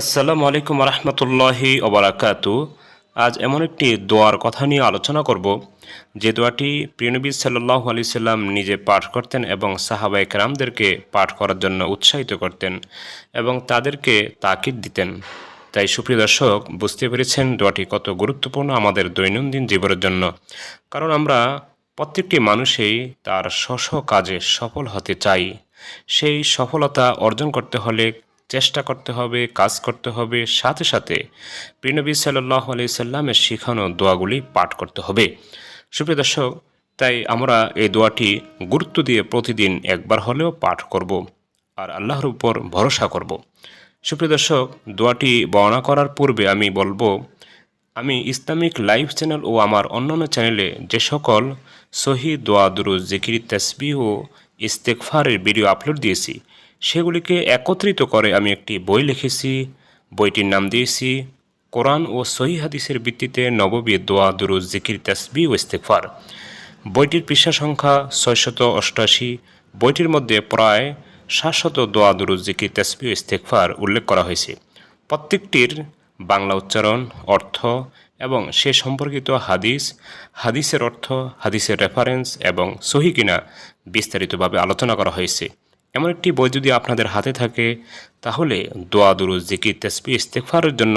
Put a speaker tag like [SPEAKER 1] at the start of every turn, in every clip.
[SPEAKER 1] আসসালামু আলাইকুম রহমতুল্লাহি ওবরাকাতু আজ এমন একটি দোয়ার কথা নিয়ে আলোচনা করব, যে দোয়াটি প্রিয়নবী সাল্লাহ আলি সাল্লাম নিজে পাঠ করতেন এবং সাহাবাই কেরামদেরকে পাঠ করার জন্য উৎসাহিত করতেন এবং তাদেরকে তাকিদ দিতেন। তাই সুপ্রিয় দর্শক, বুঝতে পেরেছেন দোয়াটি কত গুরুত্বপূর্ণ আমাদের দৈনন্দিন জীবনের জন্য, কারণ আমরা প্রত্যেকটি মানুষই তার স্ব কাজে সফল হতে চাই। সেই সফলতা অর্জন করতে হলে চেষ্টা করতে হবে, কাজ করতে হবে। সাথে সাথে প্রিনবী সাল্লাহ আলি সাল্লামের শিখানো দোয়াগুলি পাঠ করতে হবে। সুপ্রিয় দর্শক, তাই আমরা এই দোয়াটি গুরুত্ব দিয়ে প্রতিদিন একবার হলেও পাঠ করব আর আল্লাহর উপর ভরসা করব। সুপ্রিয় দর্শক, দোয়াটি বর্ণনা করার পূর্বে আমি বলব, আমি ইসলামিক লাইভ চ্যানেল ও আমার অন্যান্য চ্যানেলে যে সকল সহি দোয়া দুরুজ জিকির তসবি ও ইস্তেকফারের ভিডিও আপলোড দিয়েছি সেগুলিকে একত্রিত করে আমি একটি বই লিখেছি, বইটির নাম দিয়েছি, কোরআন ও সহি হাদিসের ভিত্তিতে নববী দোয়া দুরুজ জিকির তসবি ও ইস্তেকফার বইটির পৃষ্ঠা সংখ্যা ছয়শত অষ্টাশি, বইটির মধ্যে প্রায় সাতশত দোয়া দুরুজ জিকির তসবি ও ইস্তেকফার উল্লেখ করা হয়েছে। প্রত্যেকটির বাংলা উচ্চারণ, অর্থ এবং সে সম্পর্কিত হাদিস, হাদিসের অর্থ, হাদিসের রেফারেন্স এবং সহি কিনা বিস্তারিতভাবে আলোচনা করা হয়েছে। এমন একটি বই যদি আপনাদের হাতে থাকে, তাহলে দোয়া দুরুজ জিকির তেসপি ইস্তেকফারের জন্য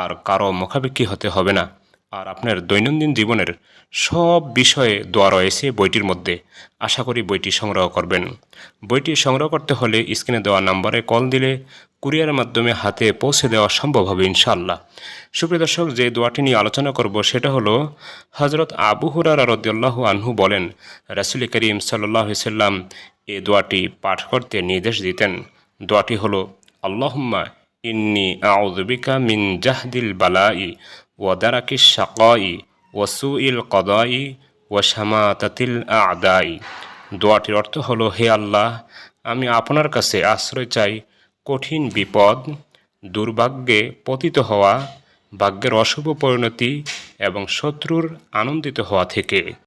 [SPEAKER 1] আর কারও মুখাপেক্ষি হতে হবে না। আর আপনার দৈনন্দিন জীবনের সব বিষয়ে দোয়া রয়েছে বইটির মধ্যে। আশা করি বইটি সংগ্রহ করবেন। বইটি সংগ্রহ করতে হলে স্ক্রিনে দেওয়া নাম্বারে কল দিলে কুরিয়ারের মাধ্যমে হাতে পৌঁছে দেওয়া সম্ভব হবে ইনশাল্লাহ সুপ্রিয় দর্শক, যে দোয়াটি নিয়ে আলোচনা করব সেটা হলো হজরত আবু হুরার রদ্দাল্লাহ আনহু বলেন, রাসুল করিম সাল্লাহ সাল্লাম এ দোয়াটি পাঠ করতে নির্দেশ দিতেন। দোয়াটি হল, আল্লাহুম্মা ইন্নি আউযবিকা মিন জাহদিল বালাই ওয়া সাকাই শাকাই ওয়া সুইল কদাই ওয়া শামাতাতিল আদাই দোয়াটির অর্থ হলো, হে আল্লাহ, আমি আপনার কাছে আশ্রয় চাই কঠিন বিপদ, দুর্ভাগ্যে পতিত হওয়া, ভাগ্যের অশুভ পরিণতি এবং শত্রুর আনন্দিত হওয়া থেকে।